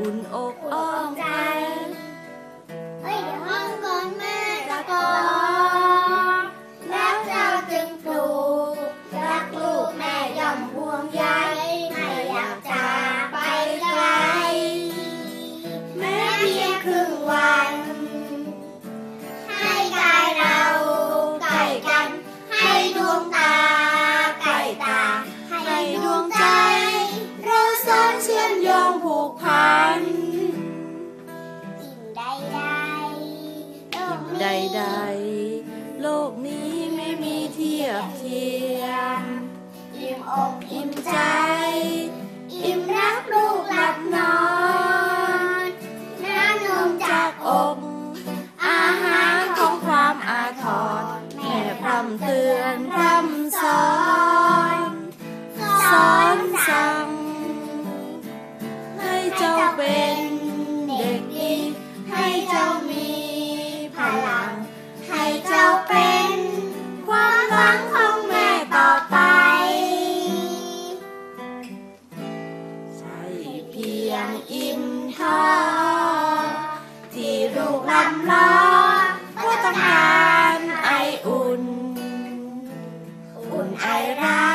อุ่นอกอ้อ ใดๆ โลกนี้ไม่มีเทียบเทียม อิ่มอกอิ่มใจ อิ่มรักลูกหลับนอนน้ำนมจากอกอาหารของความอาทรแม่พร่ำเตือนพร่ำ ยงอิ่มท้องที่ลูกลำลอเพราะต้องการไออุ่น อุ่นไอรั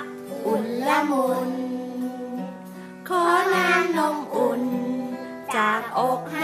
กอุ่นละมุน ขอน้ำนมอุ่นจากอกให้